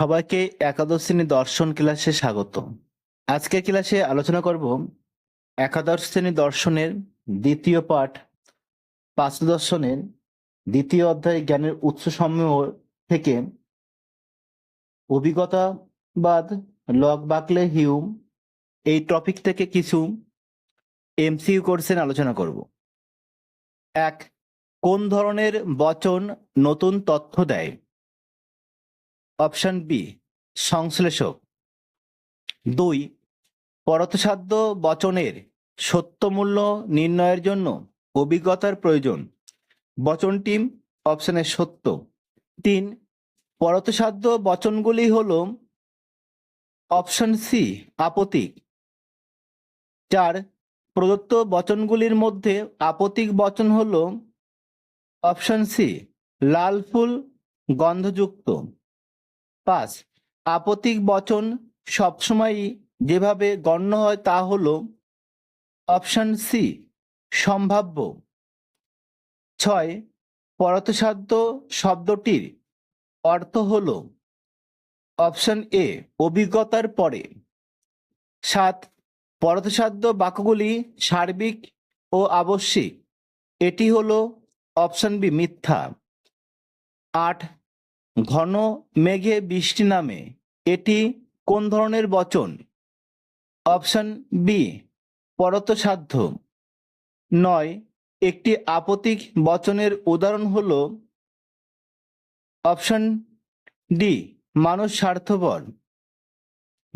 সবাইকে একাদশ শ্রেণি দর্শন ক্লাসে স্বাগত। আজকের ক্লাসে আলোচনা করব একাদশ শ্রেণি দর্শনের দ্বিতীয় পাঠ, পাঁচ দর্শনের দ্বিতীয় অধ্যায় জ্ঞানের উৎস সমূহ থেকে অভিজ্ঞতাবাদ লক বাকলে হিউম, এই টপিক থেকে কিছু এমসিইউ কোর্সের আলোচনা করব। এক, কোন ধরনের বচন নতুন তথ্য দেয়? অপশন বি, সংশ্লেষক। দুই, পরতসাধ্য বচনের সত্যমূল্য নির্ণয়ের জন্য অভিজ্ঞতার প্রয়োজন। বচনটি অপশনের সত্য। তিন, পরতসাধ্য বচনগুলি হল অপশন সি, আপতিক। চার, প্রদত্ত বচনগুলির মধ্যে আপতিক বচন হল অপশন সি, লাল ফুল গন্ধযুক্ত। পাঁচ আপতিক বচন সবসময়ই যেভাবে গণ্য হয় তা হল অপশন সি সম্ভাব্য। ছয়, পরতসাধ্য শব্দটির অর্থ হল অপশন এ অভিজ্ঞতার পরে। সাত, পরতসাধ্য বাক্যগুলি সার্বিক ও আবশ্যিক। এটি হল অপশন বি মিথ্যা। আট ঘন মেঘে বৃষ্টি নামে। এটি কোন ধরনের বচন? অপশন বি, পরতসাধ্য। নয়, একটি আপতিক বচনের উদাহরণ হল অপশন ডি, মানুষ স্বার্থপর।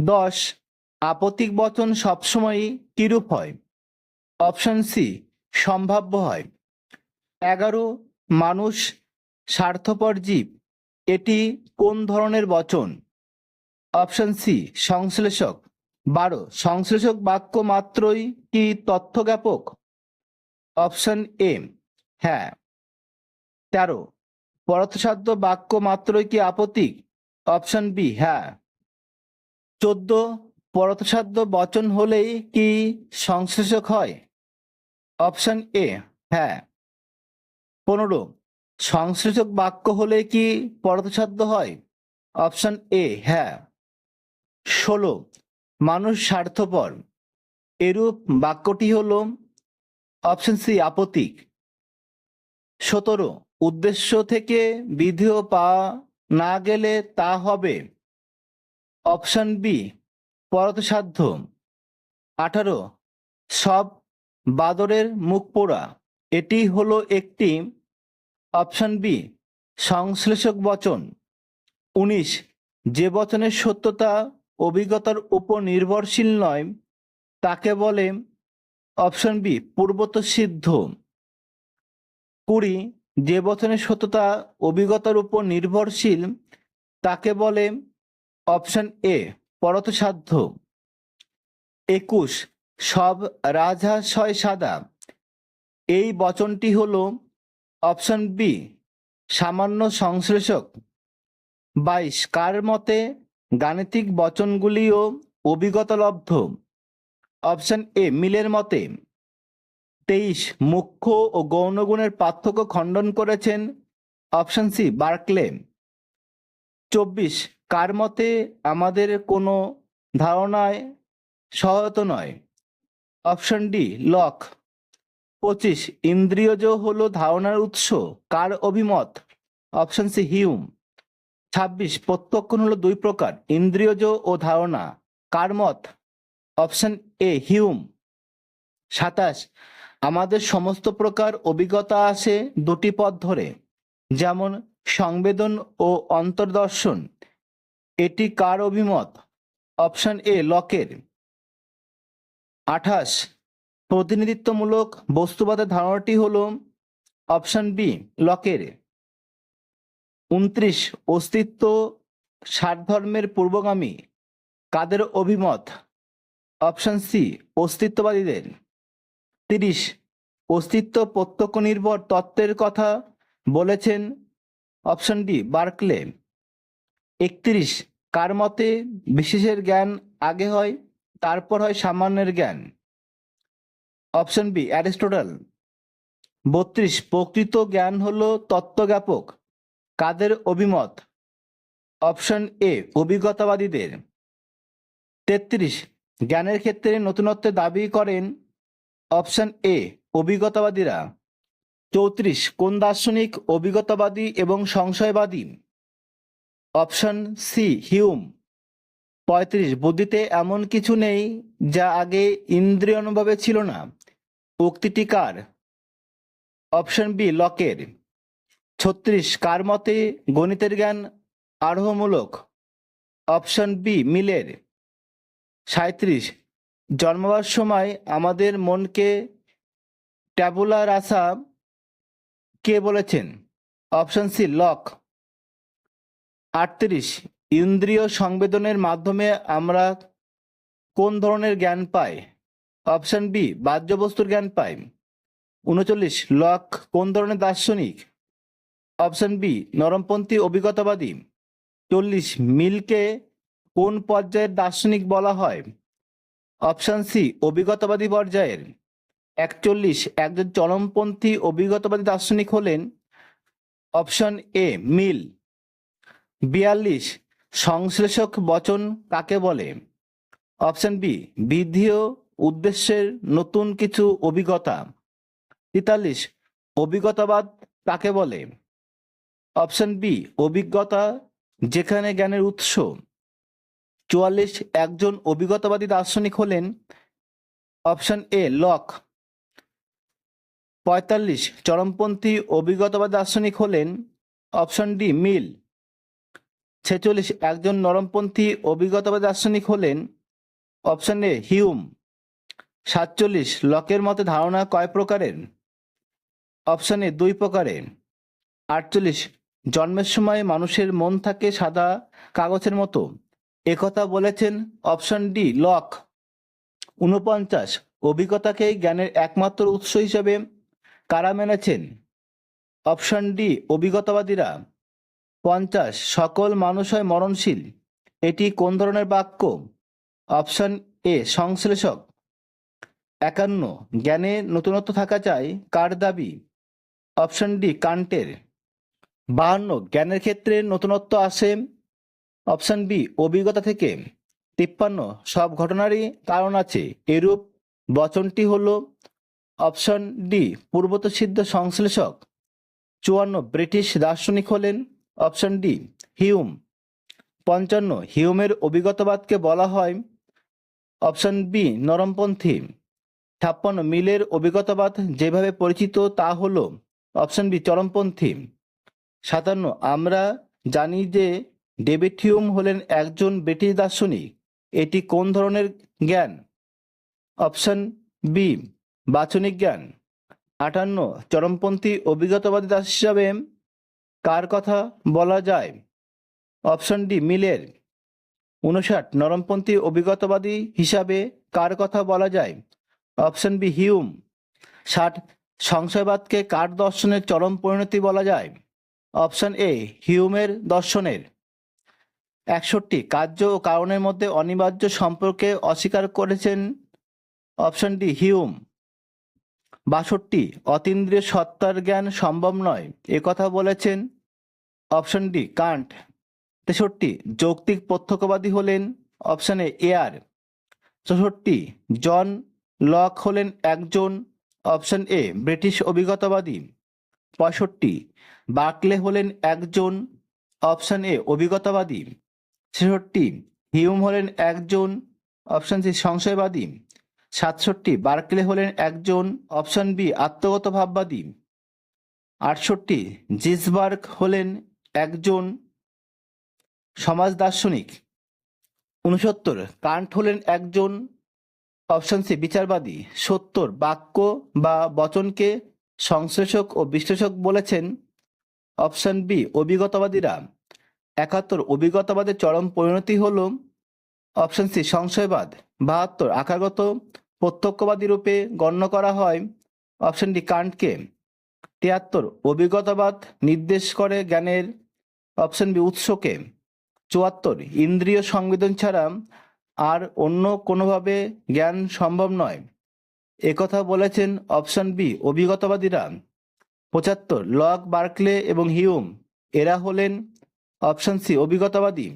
দশ, আপতিক বচন সবসময়ই কিরূপ হয়? অপশন সি, সম্ভাব্য হয়। এগারো, মানুষ স্বার্থপর জীব। এটি কোন ধরনের বচন? অপশন সি, সংশ্লেষক। বারো, সংশ্লেষক বাক্য মাত্রই কি তথ্য জ্ঞাপক অপশন এ হ্যাঁ। তেরো পরতসাধ্য বাক্য মাত্রই কি আপত্তিক অপশন বি হ্যাঁ। চোদ্দ পরতসাধ্য বচন হলেই কি সংশ্লেষক হয়? অপশন এ হ্যাঁ। পনেরো সংশ্লেষক বাক্য হলে কি পরতসাধ্য হয়? অপশন এ হ্যাঁ। ষোলো, মানুষ স্বার্থপর। এরূপ বাক্যটি হল অপশন সি, আপতিক। সতেরো, উদ্দেশ্য থেকে বিধেয় পাওয়া না গেলে তা হবে। অপশন বি, পরতসাধ্য। আঠারো, সব বাদরের মুখ পোড়া। এটি হলো একটি অপশন বি, সংশ্লেষক বচন। উনিশ, যে বচনের সত্যতা অভিজ্ঞতার উপর নির্ভরশীল নয়, তাকে বলে অপশন বি, পূর্বত সিদ্ধ। কুড়ি, যে বচনের সত্যতা অভিজ্ঞতার উপর নির্ভরশীল, তাকে বলে অপশন এ পরতসাধ্য একুশ, সব রাজহাঁস সাদা। এই বচনটি হলো অপশন বি, সামান্য সংশ্লেষক। বাইশ, কার মতে গাণিতিক বচনগুলিও অভিজ্ঞতালব্ধ অপশন এ, মিলের মতে। তেইশ, মুখ্য ও গৌণগুণের পার্থক্য খণ্ডন করেছেন। Option C, Berkeley. চব্বিশ, কার মতে আমাদের কোনো ধারণায় সহায়ত নয়? Option D, Locke. পঁচিশ ইন্দ্রিয়জ হলো ধারণার উৎস, কার অভিমত? Option C, Hume. ছাব্বিশ, প্রত্যক্ষণ হলো দুই প্রকার ইন্দ্রিয়জ ও ধারণা। কার মত? Option A, Hume. সাতাশ, আমাদের সমস্ত প্রকার অভিজ্ঞতা আসে দুটি পথ ধরে, যেমন সংবেদন ও অন্তর্দর্শন। এটি কার অভিমত? অপশন এ, লকের। আঠাশ প্রতিনিধিত্বমূলক বস্তুবাদের ধারণাটি হল অপশন বি, লকের। উনত্রিশ, অস্তিত্ব ধর্মের পূর্বগামী। কাদের অভিমত? অপশন সি, অস্তিত্ববাদীদের। তিরিশ, অস্তিত্ব প্রত্যক্ষ নির্ভর তত্ত্বের কথা বলেছেন অপশন ডি, বার্কলে। একত্রিশ, কার মতে বিশেষের জ্ঞান আগে হয়, তারপর হয় সামান্যের জ্ঞান? অপশন বি অ্যারিস্টোটল বত্রিশ, প্রকৃত জ্ঞান হলো তত্ত্বজ্ঞাপক। কাদের অভিমত? অপশন এ অভিজ্ঞতাবাদীদের। তেত্রিশ, জ্ঞানের ক্ষেত্রে নতুনত্বের দাবি করেন। অপশন এ অভিজ্ঞতাবাদীরা। চৌত্রিশ, কোন দার্শনিক অভিজ্ঞতাবাদী এবং সংশয়বাদী? অপশন সি হিউম পঁয়ত্রিশ, বুদ্ধিতে এমন কিছু নেই যা আগে ইন্দ্রিয় অনুভবে ছিল না। উক্তিটি কার? অপশন বি লকের ছত্রিশ, কার মতে গণিতের জ্ঞান আরোহমূলক? অপশন বি মিলের। সাঁত্রিশ জন্মাবার সময় আমাদের মনকে ট্যাবুলা রাসা কে বলেছেন? অপশন সি লক আটত্রিশ, ইন্দ্রিয় সংবেদনের মাধ্যমে আমরা কোন ধরনের জ্ঞান পাই? অপশন বি বাহ্য বস্তুর জ্ঞান পাই। উনচল্লিশ, লক, কোন ধরনের দার্শনিক? অপশন বি, নরমপন্থী অভিজ্ঞতাবাদী। চল্লিশ, মিলকে কোন পর্যায়ের দার্শনিক বলা হয়? অপশন সি, অভিজ্ঞতাবাদী পর্যায়ের। একচল্লিশ, একজন চরমপন্থী অভিজ্ঞতাবাদী দার্শনিক হলেন। Option A, Mill. বিয়াল্লিশ, সংশ্লেষক বচন কাকে বলে? অপশন বি, বিধীয় উদ্দেশ্যের নতুন কিছু অভিজ্ঞতা। তেতাল্লিশ, অভিজ্ঞতাবাদ কাকে বলে? অপশন বি, অভিজ্ঞতা যেখানে জ্ঞানের উৎস। চুয়াল্লিশ, একজন অভিজ্ঞতাবাদী দার্শনিক হলেন। Option A, Locke. পঁয়তাল্লিশ, চরমপন্থী অভিজ্ঞতাবাদী দার্শনিক হলেন। Option D, Mill. ছেচল্লিশ, একজন নরমপন্থী অভিজ্ঞতাবাদী দার্শনিক হলেন। Option A, Hume. সাতচল্লিশ, লকের মতে ধারণা কয় প্রকারের? অপশন এ দুই প্রকারের আটচল্লিশ, জন্মের সময় মানুষের মন থাকে সাদা কাগজের মতো। একথা বলেছেন অপশন ডি, লক। উনপঞ্চাশ অভিজ্ঞতাকে জ্ঞানের একমাত্র উৎস হিসেবে কারা মেনেছেন? Option D, অভিজ্ঞতাবাদীরা। পঞ্চাশ, সকল মানুষ হয় মরণশীল। এটি কোন ধরনের বাক্য? অপশন এ, সংশ্লেষক। একান্ন, জ্ঞানে নতুনত্ব থাকা চাই, কার দাবি? অপশন ডি, কান্টের। বাহান্ন, জ্ঞানের ক্ষেত্রে নতুনত্ব আসে। অপশন বি, অভিজ্ঞতা থেকে। তিপ্পান্ন, সব ঘটনারই কারণ আছে, এরূপ বচনটি হল অপশন ডি পূর্বত সিদ্ধ সংশ্লেষক। চুয়ান্ন, ব্রিটিশ দার্শনিক হলেন। Option D, Hume. পঞ্চান্ন, হিউমের অভিজ্ঞতাবাদকে বলা হয়। অপশন বি, নরমপন্থী। ছাপ্পান্ন মিলের অভিজ্ঞতাবাদ যেভাবে পরিচিত, তা হল অপশন বি, চরমপন্থী। সাতান্ন, আমরা জানি যে ডেভিড হিউম হলেন একজন ব্রিটিশ দার্শনিক। এটি কোন ধরনের জ্ঞান? অপশন বি, বাচনিক জ্ঞান। আটান্ন, চরমপন্থী অভিজ্ঞতাবাদী দাস হিসাবে কার কথা বলা যায়? অপশন ডি, মিলের। উনষাট নরমপন্থী অভিজ্ঞতাবাদী হিসাবে কার কথা বলা যায়? Option B Hume. ষাট, সংশয়বাদকে কার দর্শনের চরম পরিণতি বলা যায়? অপশন এ, হিউমের দর্শনের। একষট্টি, কার্য ও কারণের মধ্যে অনিবার্য সম্পর্কে অস্বীকার করেছেন অপশন ডি হিউম। বাষট্টি, অতীন্দ্রিয় সত্তার জ্ঞান সম্ভব নয় কথা বলেছেন অপশন ডি কান্ট। তেষট্টি, যৌক্তিক প্রত্যক্ষবাদী হলেন, অপশন এ এয়ার চৌষট্টি, জন লক হলেন একজন অপশন এ, ব্রিটিশ অভিজ্ঞতাবাদী। পঁয়ষট্টি, বার্কলে হলেন একজন অপশন এ, অভিজ্ঞতাবাদী। ছেষট্টি, হিউম হলেন একজন অপশন সি, সংশয়বাদী। সাতষট্টি, বার্কলে হলেন একজন অপশন বি, আত্মগত ভাববাদী। আটষট্টি, জিসবার্গ হলেন একজন সমাজ দার্শনিক। উনসত্তর কান্ট হলেন একজন অপশন সি, বিচারবাদী। সত্তর, বাক্য বা বচনকে সংশ্লেষক ও বিশ্লেষক বলেছেন। অপশন বি অভিজ্ঞতাবাদীরা একাত্তর অভিজ্ঞতাবাদের চরম পরিণতি হল। অপশন সি, সংশয়বাদ। বাহাত্তর, আকারগত প্রত্যক্ষবাদী রূপে গণ্য করা হয়। অপশন ডি কান্টকে তিয়াত্তর অভিজ্ঞতাবাদ নির্দেশ করে জ্ঞানের। অপশন বি, উৎসকে। চুয়াত্তর, ইন্দ্রিয় সংবেদন ছাড়া আর অন্য কোনোভাবে জ্ঞান সম্ভব নয়। একথা বলেছেন অপশন বি, অভিজ্ঞতাবাদীরা। পঁচাত্তর, লক, বার্কলে এবং হিউম, এরা হলেন অপশন সি, অভিজ্ঞতাবাদী।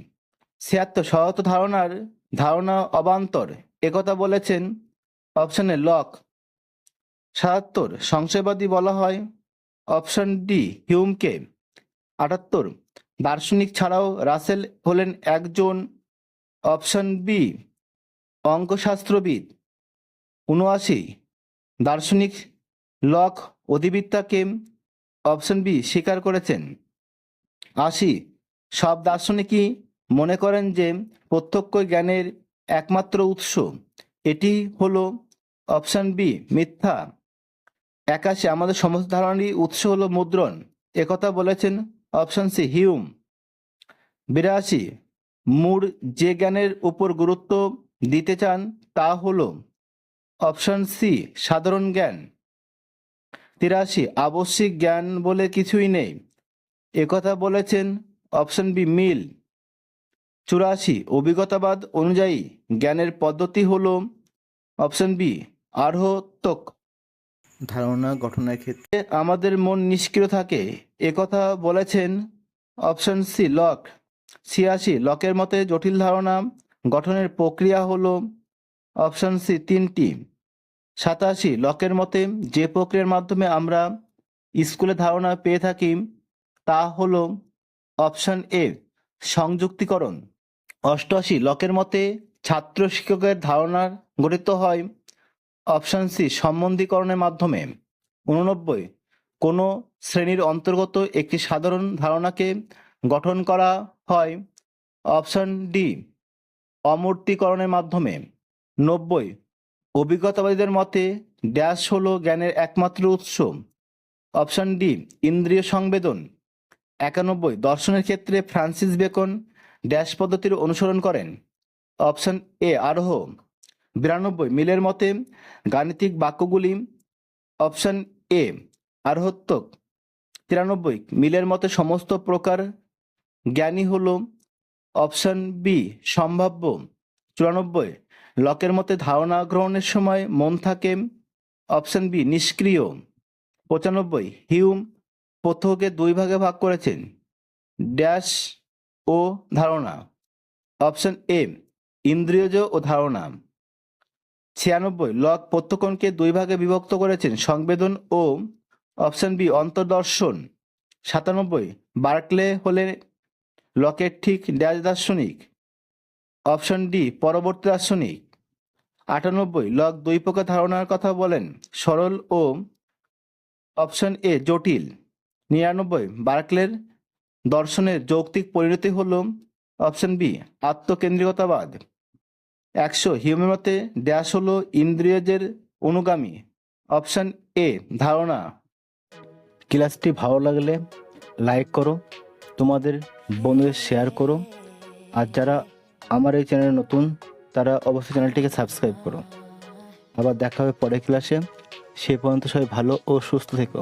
ছিয়াত্তর সহত ধারণার ধারণা অবান্তর একথা বলেছেন অপশনে লক। সাতাত্তর, সংশয়বাদী বলা হয় অপশন ডি, হিউমকে। আটাত্তর, দার্শনিক ছাড়াও রাসেল হলেন একজন অপশন বি অঙ্কশাস্ত্রবিদ। উনআশি দার্শনিক লক অধিবিদ্যাকে অপশন বি স্বীকার করেছেন। আশি, সব দার্শনিকই মনে করেন যে প্রত্যক্ষ জ্ঞানের একমাত্র উৎস। এটি হলো অপশন বি মিথ্যা। একাশি, আমাদের সমস্ত ধারণারই উৎস হলো মুদ্রণ। একথা বলেছেন অপশন সি হিউম। বিরাশি মুর যে জ্ঞানের উপর গুরুত্ব দিতে চান তা হল অপশন সি সাধারণ জ্ঞান। তিরাশি আবশ্যিক জ্ঞান বলে কিছুই নেই। একথা বলেছেন অপশন বি মিল। চুরাশি অভিজ্ঞতাবাদ অনুযায়ী জ্ঞানের পদ্ধতি হলো অপশন বি আরোহতক ধারণা গঠনের ক্ষেত্রে আমাদের মন নিষ্ক্রিয় থাকে। একথা বলেছেন অপশন সি লক। ছিয়াশি, লকের মতে জটিল ধারণা। গঠনের প্রক্রিয়া হল অপশন সি তিনটি। সাতাশি, লকের মতে যে প্রক্রিয়ার মাধ্যমে আমরা স্কুলে ধারণা পেয়ে থাকি, তা হল অপশন এ, সংযুক্তিকরণ। অষ্টআশি, লকের মতে ছাত্র শিক্ষকের ধারণা গঠিত হয় অপশন সি, সম্বন্ধীকরণের মাধ্যমে। উননব্বই, কোনো শ্রেণির অন্তর্গত একটি সাধারণ ধারণাকে গঠন করা হয় অপশন ডি অমূর্তিকরণের মাধ্যমে। নব্বই, অভিজ্ঞতাবাদীদের মতে ড্যাশ হলো জ্ঞানের একমাত্র উৎস। অপশন ডি ইন্দ্রিয় সংবেদন। একানব্বই, দর্শনের ক্ষেত্রে ফ্রান্সিস বেকন ড্যাশ পদ্ধতির অনুসরণ করেন। অপশন এ আরোহ। বিরানব্বই, মিলের মতে গাণিতিক বাক্যগুলি। অপশন এ আরোহত্মক তিরানব্বই, মিলের মতে সমস্ত প্রকার জ্ঞানী হল অপশন বি, সম্ভাব্য। চুরানব্বই, লকের মতে ধারণা গ্রহণের সময় মন থাকে। অপশন বি, নিষ্ক্রিয়। পঁচানব্বই, হিউম প্রত্যহকে দুই ভাগে ভাগ করেছেন। ড্যাশ ও ধারণা। অপশন এ, ইন্দ্রিয়জ ও ধারণা। ছিয়ানব্বই, লক প্রত্যক্ষণকে দুই ভাগে বিভক্ত করেছেন সংবেদন ও। Option B, অন্তর্দর্শন। সাতানব্বই, বার্কলে হলে লকের ঠিক ড্যাশ দার্শনিক। অপশন ডি, পরবর্তী দার্শনিক। আটানব্বই, লক দুই প্রকার ধারণার কথা বলেন, সরল ও অপশন এ, জটিল। নিরানব্বই, বার্কলের দর্শনের যৌক্তিক পরিণতি হল, অপশন বি, আত্মকেন্দ্রিকতাবাদ। একশো হিউমের ড্যাশ হল ইন্দ্রিয়জের অনুগামী। অপশন এ, ধারণা। ক্লাসটি ভালো লাগলে লাইক করো। তোমাদের বন্ধুদের শেয়ার করো। আর যারা আমার এই চ্যানেলে নতুন, তারা অবশ্যই চ্যানেলটিকে সাবস্ক্রাইব করো। আবার দেখা হবে পরের ক্লাসে সে পর্যন্ত সবাই ভালো ও সুস্থ থেকো।